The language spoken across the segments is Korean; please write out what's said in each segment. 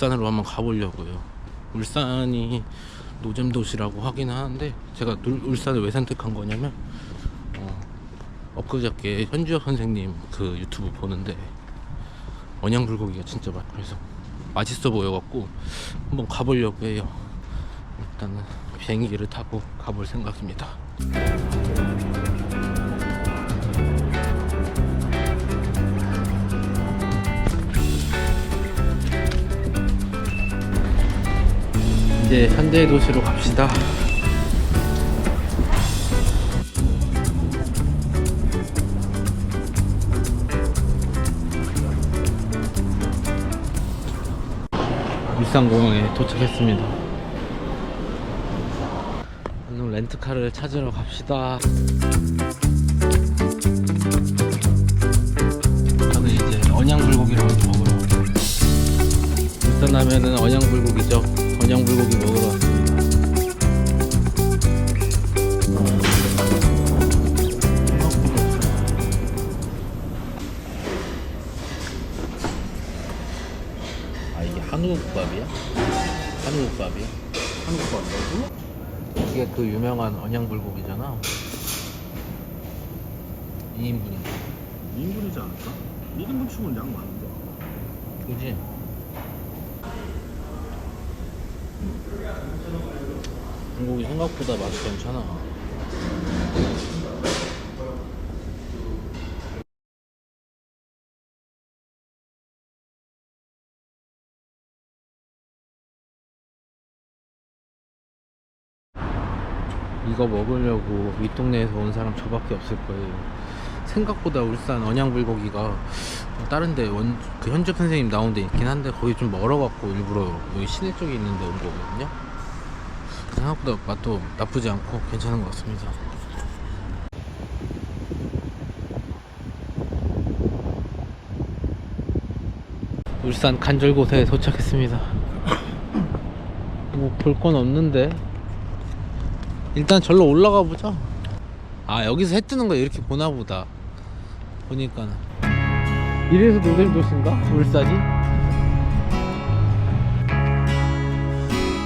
울산으로 한번 가보려고요. 울산이 노잼 도시라고 하긴 하는데 제가 놀- 울산을 왜 선택한 거냐면 어, 엊그저께 현주혁 선생님 그 유튜브 보는데 언양 불고기가 진짜 맛 그래서 맛있어 보여갖고 한번 가보려고 해요. 일단은 비행기를 타고 가볼 생각입니다. 이제 현대 도시로 갑시다. 울산공항에 도착했습니다. 오늘 렌트카를 찾으러 갑시다. 국밥이야? 한우국밥이야? 한우국밥이라고? 이게 그 유명한 언양불고기잖아 2인분인가? 2인분이지 않을까? 1인분 치고는 양 많은데 그지? 불고기 생각보다 맛이 괜찮아 이거 먹으려고 윗동네에서 온 사람 저밖에 없을 거예요. 생각보다 울산 언양불고기가 다른데 원, 그 현적 선생님 나온 데 있긴 한데 거기 좀 멀어갖고 일부러 여기 시내 쪽에 있는 데 온 거거든요. 생각보다 맛도 나쁘지 않고 괜찮은 것 같습니다. 울산 간절곶에 도착했습니다. 뭐 볼 건 없는데 일단 절로 올라가 보자. 아 여기서 해 뜨는 거 이렇게 보나 보다. 보니까는 이래서 노잼 도시인가? 울산이?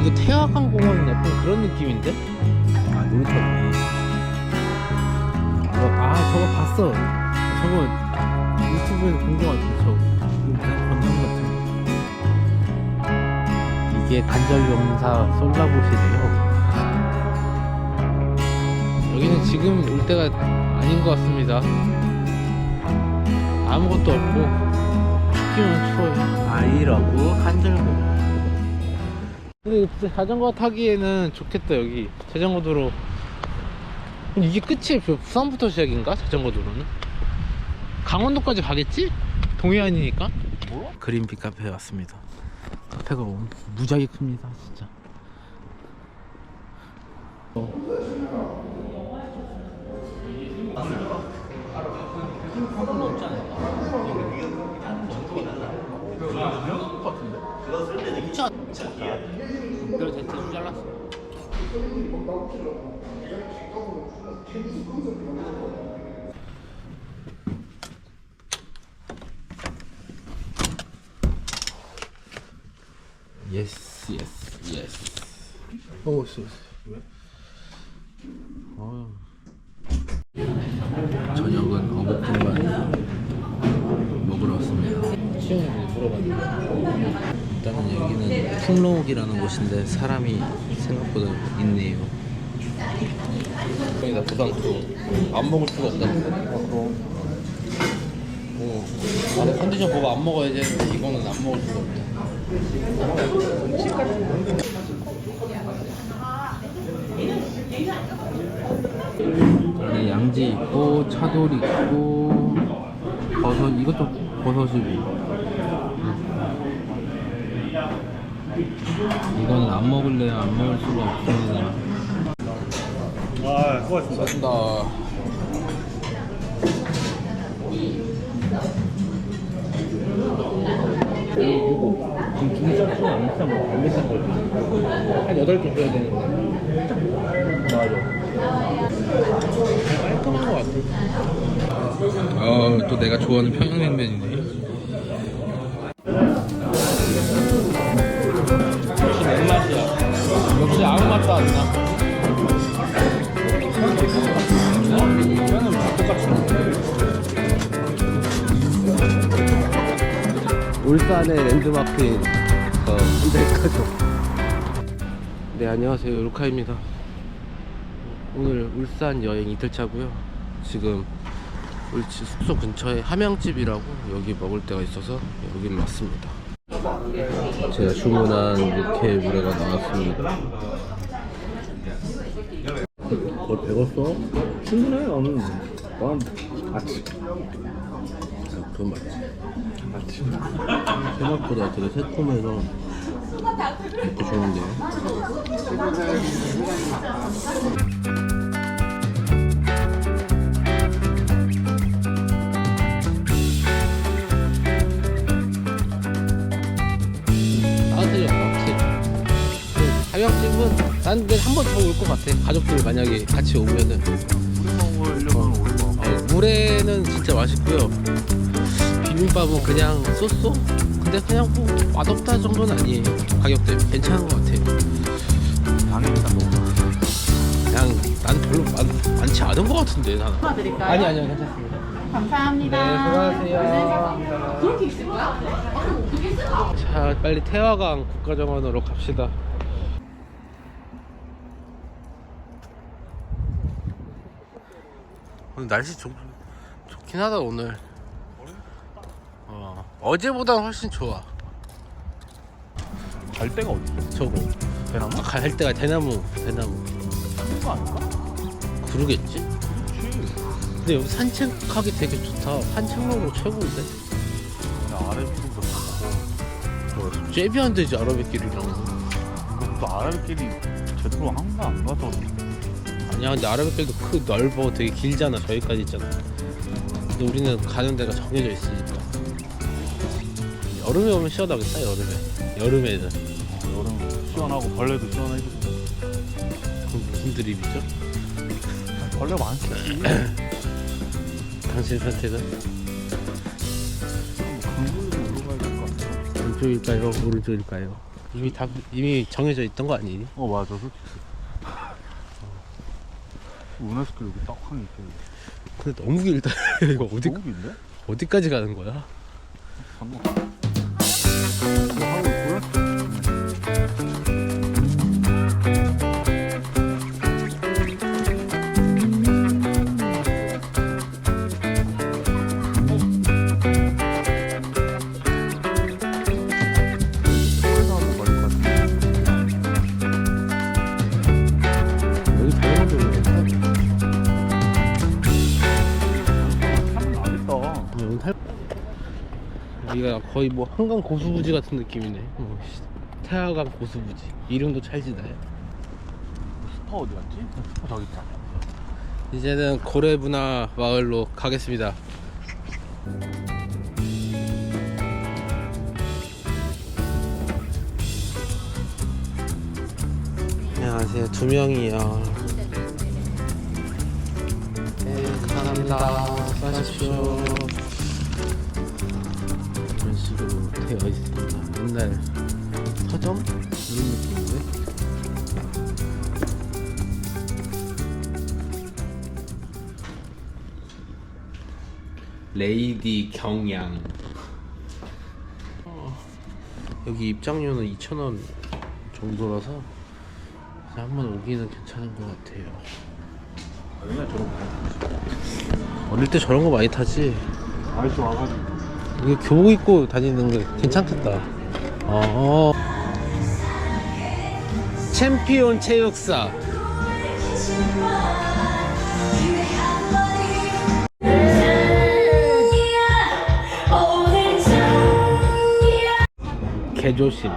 이거 태화강 공원 약간 그런 느낌인데? 아 놀이터네 어, 아 저거 봤어. 저거 유튜브에서 본 거 같아. 저 그냥 건담 같은. 이게 간절용사 솔라봇이래요. 여기는 지금 올 때가 아닌 것 같습니다. 아무것도 없고 춥기만 추워요. 아이라고 한절고 근데 자전거 타기에는 좋겠다 여기 자전거 도로. 이게 끝이 그 부산부터 시작인가? 자전거 도로는? 강원도까지 가겠지? 동해안이니까. 뭐? 그린빛 카페에 왔습니다. 카페가 엄- 무지하게 큽니다, 진짜. 잘랐어. 예스 예스 예스 오 쏘. 왜? 어. 저녁은 어묵국만 먹으러 왔습니다. 시영이한테 물어봤는데 일단은 풍록이라는 곳인데 사람이 생각보다 있네요. 거기다 부담도 안 먹을 수가 없다. 어, 나는 컨디션 보고 안 먹어야 되는데 이거는 안 먹을 수가 없다. 안에 양지 있고 차돌 있고 버섯 이것도 버섯이고 이거는 안 먹을래요 안 먹을 수가 없습니다 아 수고하셨습니다 쏜다 지금 중짜 치고 안 비싼 거, 안 비싼 거. 한 8개 줘야 되는데. 맞아. 깔끔한 거 같아. 어, 또 내가 좋아하는 평양냉면이네. 울산의 랜드마크인 어, 현대가족. 네 안녕하세요 루카입니다. 오늘 울산 여행 이틀차고요. 지금 집 숙소 근처에 함양집이라고 여기 먹을 데가 있어서 여기를 왔습니다. 제가 주문한 육회 물회가 나왔습니다. 너 배웠어? 충분해 나는 난 아침 그건 맞지. 맞지. 생각보다 되게 새콤해서 먹고 좋은데요. 따뜻해졌다 확실히. 그 가격집은 난 근데 한번 더 올 것 같아. 가족들 만약에 같이 오면은. 우리 먹으려면 먹어 어, 물에는 진짜 맛있고요. 비빔밥은 그냥 쏘쏘? 근데 그냥 뭐 맛없다 정도는 아니에요. 가격대 괜찮은 것 같아요. 다 먹어 그냥 난 별로 많, 많지 않은 것 같은데 나는. 도와드릴까요? 아니 아니요 괜찮습니다. 감사합니다. 네 수고하세요. 그렇게 있을 거야? 자 빨리 태화강 국가정원으로 갑시다. 오늘 날씨 좋, 좋긴 하다 오늘. 어, 어제보다 훨씬 좋아. 갈 데가 어디? 저거. 대나무? 아까 할 때가 대나무, 대나무. 하는 거 아닐까? 그러겠지? 그렇지 근데 여기 산책하기 되게 좋다. 산책로로 최고인데? 그냥 아래 쪽도 가고 저 잽이 되지 아라뱃길이랑. 또 아래끼리 제대로 한거안 가서 아니야 근데 아라뱃길도 크 넓어 되게 길잖아 저기까지 있잖아. 근데 우리는 가는 데가 정해져 있으니까. 여름에 오면 시원하겠다 여름에. 여름에는. 여름 시원하고 벌레도 시원해지고 그럼 무슨 드립이죠? 벌레 많겠지 당신 선택은 뭐 강북으로 올라가야 될 것 같아 왼쪽일까요? 오른쪽일까요? 이미 다 이미 정해져 있던 거 아니니? 어 맞아 솔직히 우네스코 여기 딱 하니 있대 근데 너무 길다. 이거 어디 너무 긴데? 어디까지 가는 거야? 건너 여기가 거의 뭐 한강 고수부지 같은 느낌이네. 뭐, 씨, 태화강 고수부지. 이름도 찰지다요. 스파 어디 갔지? 스파 저기 있다 이제는 고래문화 마을로 가겠습니다. 안녕하세요. 두 명이요. 네, 감사합니다. 수고하십시오. 식으로 되어 있습니다. 옛날 서점? 이런 느낌인데? 레이디 경양 어, 여기 입장료는 2,000원 정도라서 한번 오기는 괜찮은 것 같아요 옛날 저런 거 어릴 때 저런 거 많이 타지 아저씨 와가지고 이게 교복 입고 다니는 게 괜찮겠다. 어 챔피온 체육사. 개조심.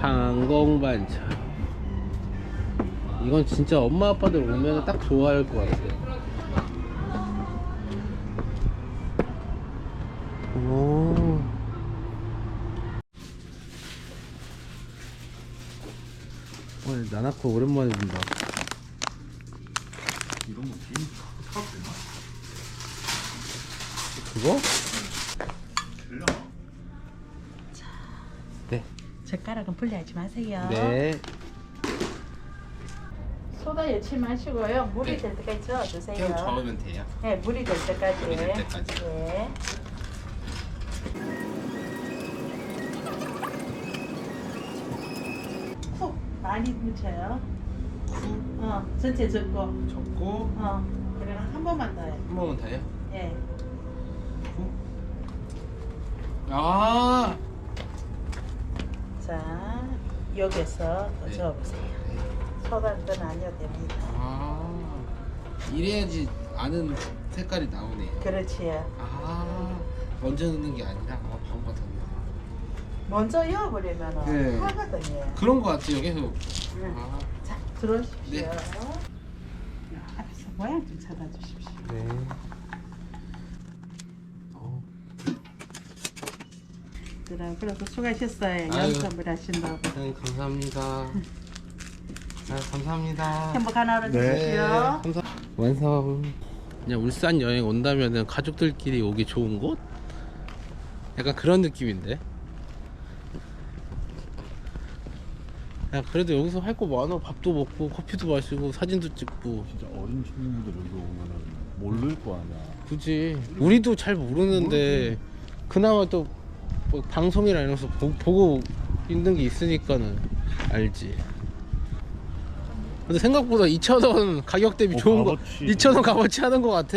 항공반차 이건 진짜 엄마 아빠들 오면 딱 좋아할 것 같아 오. 나나코 오랜만에 본다 이런 거 비행기 타도 되나? 그거? 되려나? 네. 젓가락은 분리하지 마세요. 네. 소다 여치 마시고요. 물이 될 때까지 저어주세요. 돼요. 네, 물이 될 때까지. 물이 될 때까지. 네. 많이 묻혀요. 어, 전체 접고. 접고 어, 그래 한 번만 더 해. 한 번만 더 해요? 예. 아 자, 여기서 또 네. 저어보세요. 소단은 아니어도 됩니다. 아 이래야지 아는 색깔이 나오네. 그렇지요. 아 먼저 넣는 게 아니라 아 바보 같았네. 먼저 이어버리면 네. 하거든요. 그런 거 같아요 계속. 응. 아 자, 들어오십시오. 네. 앞에서 모양 좀 찾아주십시오. 네. 어, 그래, 그래서 수고하셨어요. 아유. 연습을 하신다고. 네, 감사합니다. 아, 감사합니다. 행복한 하루 네. 되십시오. 감사. 완성. 그냥 울산 여행 온다면은 가족들끼리 오기 좋은 곳? 약간 그런 느낌인데. 야 그래도 여기서 할 거 많아. 밥도 먹고 커피도 마시고 사진도 찍고. 진짜 어린 친구들 여기 오면은 모를 거 아니야. 그지. 우리도 잘 모르는데 그나마 또뭐 방송이나 거 보- 보고 있는 게 있으니까는 알지. 근데 생각보다 2,000원 가격 대비 어, 좋은 거 값어치. 2,000원 값어치 하는 거 같아.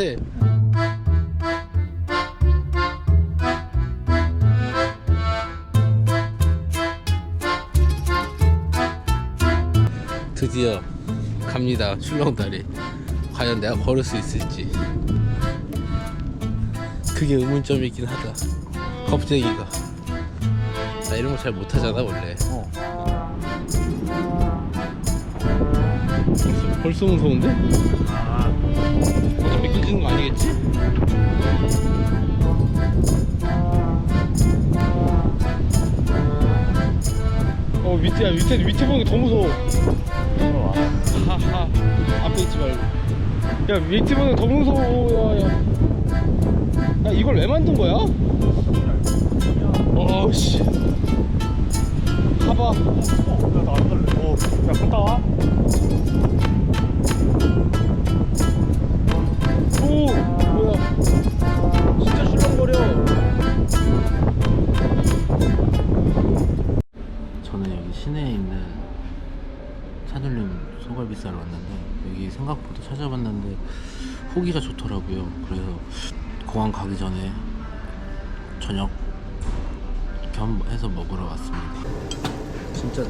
드디어 갑니다 출렁다리 과연 내가 걸을 수 있을지 그게 의문점이긴 하다 겁쟁이가 나 이런 거 잘 못하잖아 원래 어. 벌써, 벌써 무서운데? 아, 어차피 깨지는 거 아니겠지? 어 밑에 밑에 밑에 보는 게 더 무서워 와. 하하 앞에 있지 말고 야게더 무서워 야, 야. 야 이걸 왜 만든 거야? 어우 씨 봐봐 어, 야, 나안 갈래. 어, 야, 갔다 와. 오 뭐야 진짜 출렁거려 저는 여기 시내에 있는 차돌림 소갈비살 왔는데 여기 생각보다 찾아봤는데 후기가 좋더라고요. 그래서 공항 가기 전에 저녁 겸 해서 먹으러 왔습니다. 진짜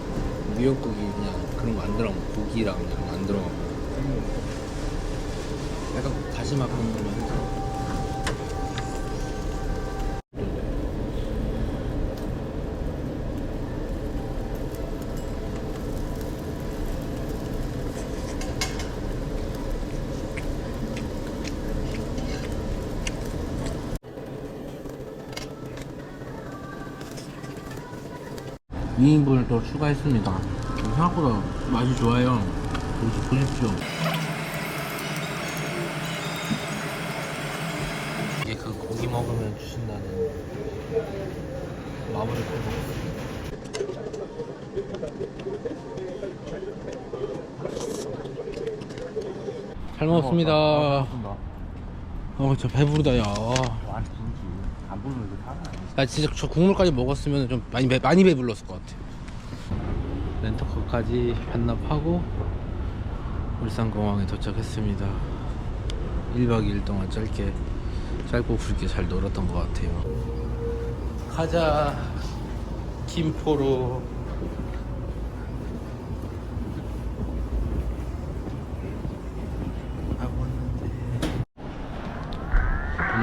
미역국이 그냥 그런 거 안 들어간 거 고기랑 거안 들어간 거 약간 다시마 그런 거만 2인분을 더 추가했습니다. 생각보다 맛이 좋아요. 여기서 보십시오. 이게 그 고기 먹으면 주신다는 마무리 어, 잘 먹었습니다. 어, 저 배부르다, 야. 안 아, 부르지. 안 부르면 이거 사 나 진짜 저 국물까지 먹었으면 좀 많이 배, 많이 배불렀을 것 같아. 렌터카까지 반납하고 울산공항에 도착했습니다. 1박 2일 동안 짧게 짧고 굵게 잘 놀았던 것 같아요. 가자 김포로. 하고 왔는데.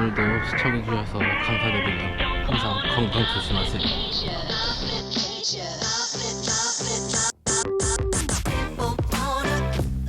오늘도 시청해주셔서 감사드리고 항상 건강 조심하세요.